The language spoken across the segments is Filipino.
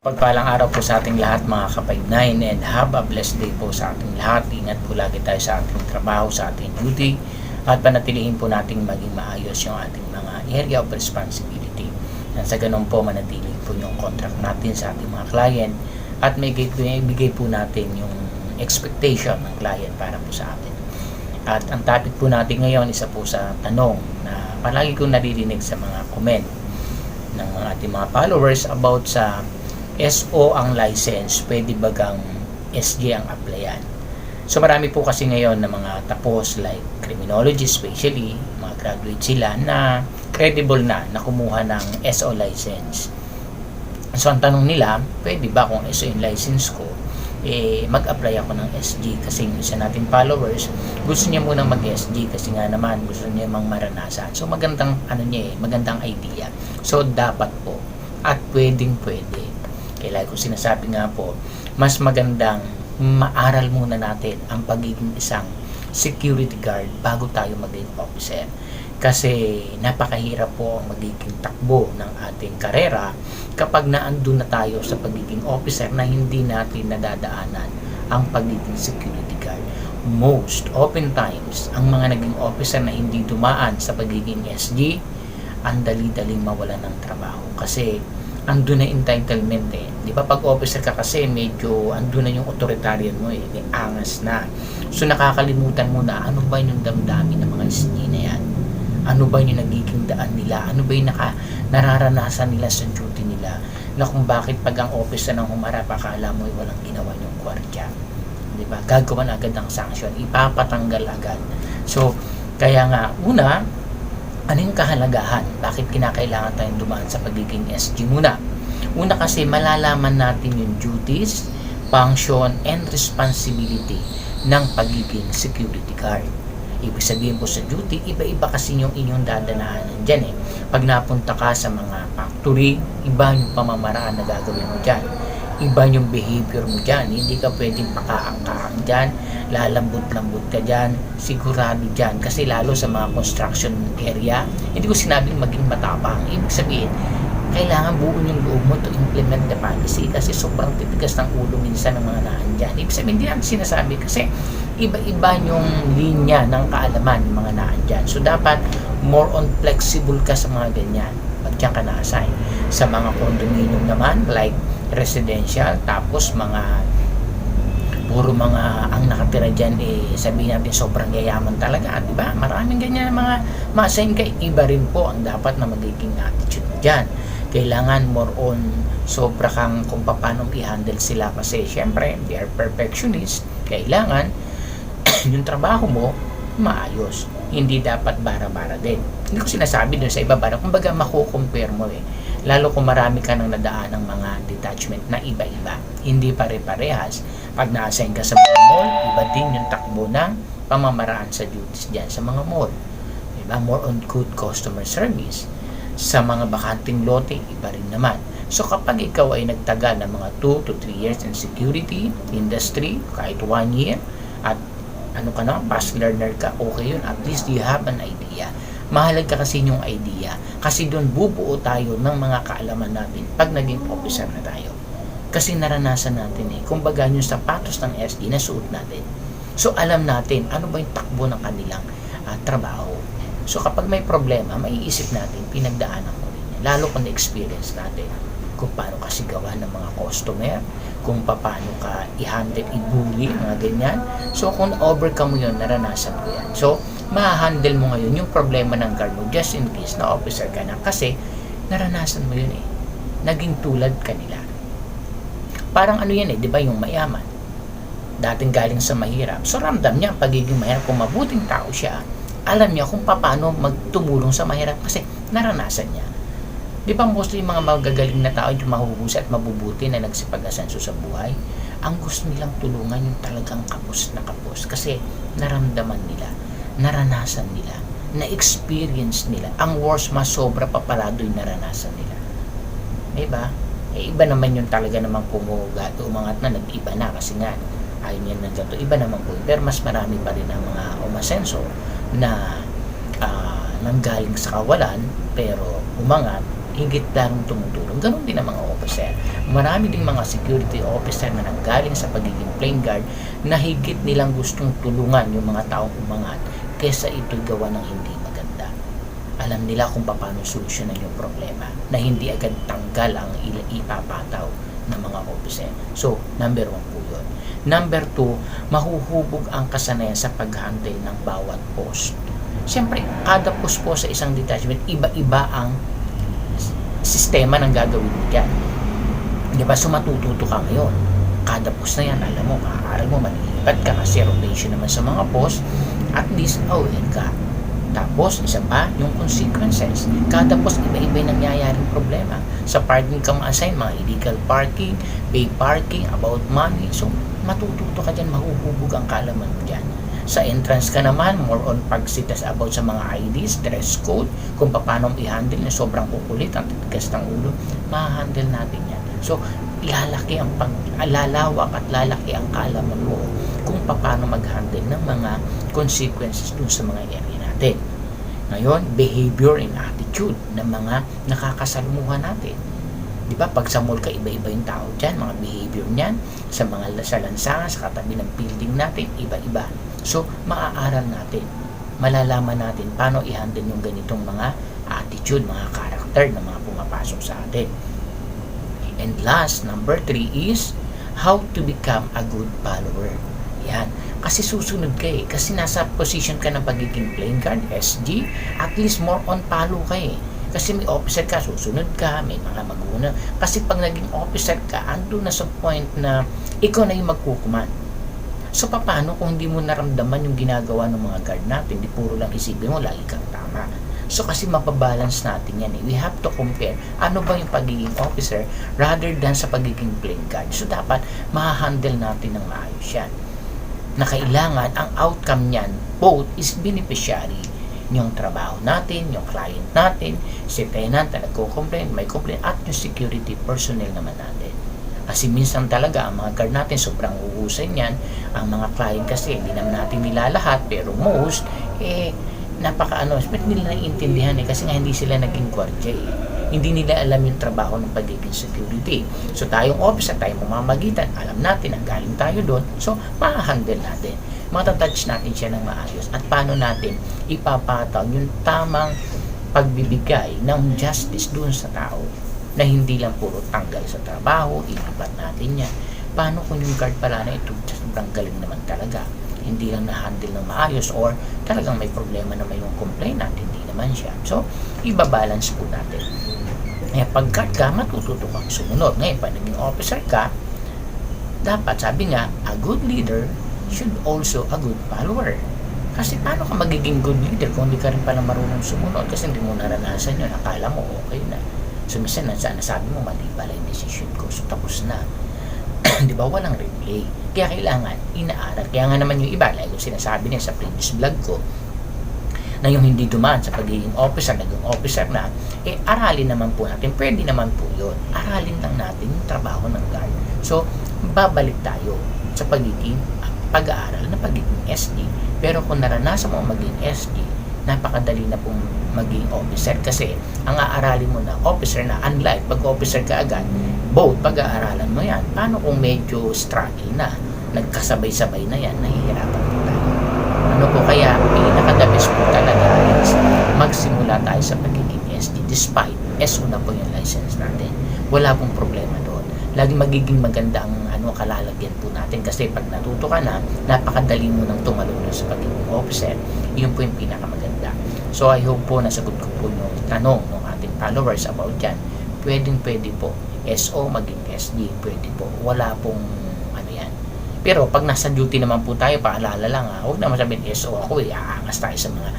Pagpalang araw po sa ating lahat mga kapag-9 and have a blessed day po sa ating lahat. Ingat po lagi tayo sa ating trabaho, sa ating duty at panatilihin po nating maging maayos yung ating mga area of responsibility. Nang sa ganun po manatili po yung contract natin sa ating mga client at may may bigay po natin yung expectation ng client para po sa atin. At ang topic po natin ngayon isa po sa tanong na palagi kong naririnig sa mga comment ng ating mga followers about sa SO ang license, pwede bagang SG ang applyan. So marami po kasi ngayon na mga tapos like criminology especially, mga graduate sila na credible na na kumuha ng SO license. So ang tanong nila, pwede ba kung SO yung license ko, eh, mag-apply ako ng SG kasi yung isa nating followers gusto niya munang mag-SG kasi nga naman gusto niya mang maranasan. So magandang ano niya eh, magandang idea. So dapat po at pwedeng pwede. Kaya ko sinasabi nga po, mas magandang maaral muna natin ang pagiging isang security guard bago tayo maging officer. Kasi napakahirap po ang magiging takbo ng ating karera kapag naandun na tayo sa pagiging officer na hindi natin nadadaanan ang pagiging security guard. Most open times, ang mga naging officer na hindi dumaan sa pagiging SG, ang dali-daling mawala ng trabaho. Kasi andun na entitlement eh. Di ba pag officer ka kasi medyo andun na yung authoritarian mo eh. May angas na. So nakakalimutan mo na ano ba yung damdamin ng mga SG na yan? Ano ba yung nagiging daan nila? Ano ba yung naka, nararanasan nila sa duty nila? Na kung bakit pag ang officer ng humarap, akala mo ay walang ginawa yung kwartya. Di ba? Gagawa agad ng sanction. Ipapatanggal agad. So, kaya nga, una, ano yung kahalagahan? Bakit kinakailangan tayong dumaan sa pagiging SG muna? Una kasi malalaman natin yung duties, function, and responsibility ng pagiging security guard. Ibig sabihin po sa duty, iba-iba kasi yung inyong dadanahanan dyan eh. Pag napunta ka sa mga factory, iba yung pamamaraan na gagawin mo dyan. Iba yung behavior mo dyan. Hindi ka pwedeng pakaang-kaang dyan, lalambot-lambot ka dyan, sigurado dyan. Kasi lalo sa mga construction area, hindi ko sinabing maging matapang. Ibig sabihin, kailangan buo yung loob mo to implement the policy kasi sobrang titigas ng ulo minsan ng mga naandyan. Ibig sabihin, hindi natin sinasabi kasi iba-iba yung linya ng kaalaman ng mga naandyan. So, dapat more on flexible ka sa mga ganyan. Pag diyan ka na-assign. Sa mga condominium naman, like residential, tapos mga puro mga ang nakatira dyan eh sabihin natin sobrang yayaman talaga di ba? Maraming ganyan mga ma-assign ka iba rin po ang dapat na magiging attitude mo dyan. Kailangan more on sobra kang kung paano i-handle sila kasi syempre they are perfectionist kailangan yung trabaho mo maayos hindi dapat bara-bara din. Hindi ko sinasabi dun sa iba bara kumbaga makukompare mo eh lalo kung marami ka nang nadaan ng mga detachment na iba-iba hindi pare-parehas pag na-assign ka sa mga mall iba din yung takbo ng pamamaraan sa duties dyan sa mga mall diba? more on good customer service sa mga bakanting lote, iba rin naman. So kapag ikaw ay nagtagal ng mga 2 to 3 years in security industry, kahit 1 year, at ano ka na, past learner ka, okay yun. At least you have an idea. Mahalaga kasi yung idea. Kasi doon bubuo tayo ng mga kaalaman natin pag naging officer na tayo. Kasi naranasan natin eh. Kumbaga yung sapatos ng SD na suot natin. So alam natin ano ba yung takbo ng kanilang uh, trabaho. So kapag may problema, maiisip natin, pinagdaanan ko rin yan. Lalo kung na-experience natin kung paano kasi gawa ng mga customer, kung paano ka i-handle, i-bully, mga ganyan. So kung overcome mo yun, naranasan ko yan. So, ma-handle mo ngayon yung problema ng guard mo just in case na officer ka na kasi naranasan mo yun eh. Naging tulad ka nila. Parang ano yan eh, di ba yung mayaman? Dating galing sa mahirap. So ramdam niya ang pagiging mahirap kung mabuting tao siya alam niya kung paano magtumulong sa mahirap kasi naranasan niya. Di ba mostly mga magagaling na tao yung mahuhusay at mabubuti na nagsipag-asenso sa buhay, ang gusto nilang tulungan yung talagang kapos na kapos kasi naramdaman nila, naranasan nila, na-experience nila. Ang worst, mas sobra pa pala doon naranasan nila. Diba? Eh, iba naman yung talaga namang pumuga, umangat na, nag-iba na kasi nga, ayun yan nandiyan to. Iba naman po. Pero mas marami pa rin ang mga umasenso na uh, nanggaling sa kawalan pero umangat higit lalong tumutulong. Ganon din ang mga officer. Marami ding mga security officer na nanggaling sa pagiging plain guard na higit nilang gustong tulungan yung mga taong umangat kesa ito gawa ng hindi maganda. Alam nila kung paano solusyonan yung problema na hindi agad tanggal ang ipapataw ng mga officer. So, number one po yun. Number two, mahuhubog ang kasanayan sa pag-handle ng bawat post. Siyempre, kada post po sa isang detachment, iba-iba ang sistema ng gagawin dyan. Di ba? So, matututo ka ngayon. Kada post na yan, alam mo, makaaral mo, malilipat ka kasi rotation naman sa mga post, at least, aware ka. Tapos, isa pa, yung consequences. Kada post, iba-iba yung nangyayaring problema. Sa parking ka ma-assign, mga illegal parking, pay parking, about money. So, matututo ka dyan, mahuhubog ang kalaman mo dyan. Sa entrance ka naman, more on pagsitas about sa mga IDs, dress code, kung paano i-handle na sobrang kukulit, ang titigas ng ulo, ma-handle natin yan. So, lalaki ang pag, lalawak at lalaki ang kalaman mo kung paano mag-handle ng mga consequences dun sa mga area natin. Ngayon, behavior and attitude ng mga nakakasalumuhan natin. Di ba? Pag sa mall ka, iba-iba yung tao dyan, mga behavior niyan, sa mga sa lansangan, sa katabi ng building natin, iba-iba. So, maaaral natin, malalaman natin paano i-handle yung ganitong mga attitude, mga character na mga pumapasok sa atin. And last, number three is how to become a good follower. Yan. Kasi susunod ka eh. Kasi nasa position ka ng pagiging plain guard, SG, at least more on follow ka eh. Kasi may officer ka, susunod ka, may mga maguna. Kasi pag naging officer ka, ando na sa point na ikaw na yung magkukuman. So, paano kung hindi mo naramdaman yung ginagawa ng mga guard natin, di puro lang isipin mo, lagi kang tama. So, kasi mapabalance natin yan eh. We have to compare ano ba yung pagiging officer rather than sa pagiging plain guard. So, dapat ma-handle natin ng maayos yan. Na kailangan, ang outcome niyan, both is beneficiary yung trabaho natin, yung client natin, si tenant na nagko-complain, may complaint, at yung security personnel naman natin. Kasi minsan talaga ang mga guard natin sobrang uhusay niyan. Ang mga client kasi hindi naman natin nilalahat pero most eh napaka ano, but nila naiintindihan eh kasi nga hindi sila naging gwardiya eh. Hindi nila alam yung trabaho ng pagiging security. So tayong officer, tayong mamamagitan, alam natin ang galing tayo doon. So ma-handle natin. Matatouch natin siya ng maayos. At paano natin ipapataw yung tamang pagbibigay ng justice doon sa tao na hindi lang puro tanggal sa trabaho, ilipat natin yan. Paano kung yung guard pala na ito, sobrang galing naman talaga. Hindi lang na-handle ng maayos or talagang may problema na may yung complaint at hindi naman siya. So, ibabalance po natin. Kaya pag guard ka, matututo kang sumunod. Ngayon, pag naging officer ka, dapat sabi nga, a good leader should also a good follower. Kasi paano ka magiging good leader kung hindi ka rin pala marunong sumunod kasi hindi mo naranasan yun, akala mo okay na. So, minsan nasa, nasabi mo, mali pala yung decision ko. So, tapos na. Di ba? Walang replay. Kaya kailangan, inaaral. Kaya nga naman yung iba, like sinasabi niya sa previous vlog ko, na yung hindi dumaan sa pagiging officer, naging officer na, eh, aralin naman po natin. Pwede naman po yun. Aralin lang natin yung trabaho ng guard. So, babalik tayo sa pagiging pag-aaral na pagiging SD. Pero kung naranasan mo maging SD, napakadali na pong maging officer kasi ang aaralin mo na officer na unlike pag officer ka agad both pag-aaralan mo yan. Paano kung medyo struggle na? Nagkasabay-sabay na yan nahihirapan po tayo. Ano po kaya pinaka-the best po talaga is magsimula tayo sa pagiging SD despite SO na po yung license natin. Wala pong problema doon. Lagi magiging maganda ang ano kalalagyan po natin kasi pag natuto ka na napakadali mo nang tumalon sa pagiging officer. Yun po yung pinakamaganda. So I hope po nasagot ko po yung tanong ng ating followers about yan. Pwedeng pwede po SO maging SD pwede po. Wala pong ano yan. Pero pag nasa duty naman po tayo paalala lang ha huwag naman sabihin SO ako eh aangas tayo sa mga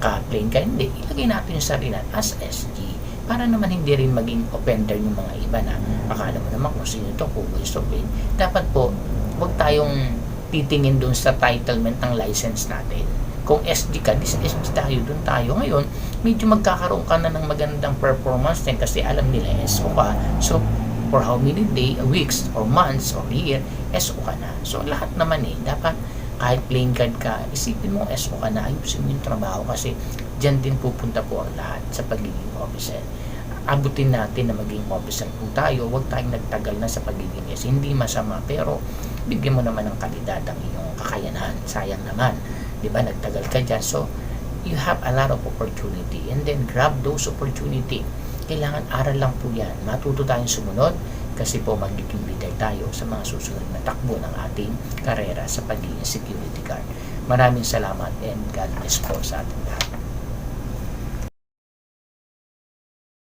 ka-plane ka. Hindi ilagay natin yung sarili natin as SG para naman hindi rin maging offender yung mga iba na akala mo naman kung sino to kung gusto plane dapat po huwag tayong titingin dun sa titlement ng license natin kung SD ka, dis SD tayo, dun tayo. Ngayon, medyo magkakaroon ka na ng magandang performance din kasi alam nila SO ka. So, for how many day, weeks, or months, or year, SO ka na. So, lahat naman eh, dapat kahit plain card ka, isipin mo SO ka na, ayusin mo yung trabaho kasi dyan din pupunta po ang lahat sa pagiging officer. abutin natin na maging officer po tayo, huwag tayong nagtagal na sa pagiging yes. Hindi masama, pero bigyan mo naman ng kalidad ang iyong kakayanan. Sayang naman, di ba, nagtagal ka dyan. So, you have a lot of opportunity and then grab those opportunity. Kailangan aral lang po yan. Matuto tayong sumunod kasi po magiging leader tayo sa mga susunod na takbo ng ating karera sa pagiging security guard. Maraming salamat and God bless po sa ating lahat.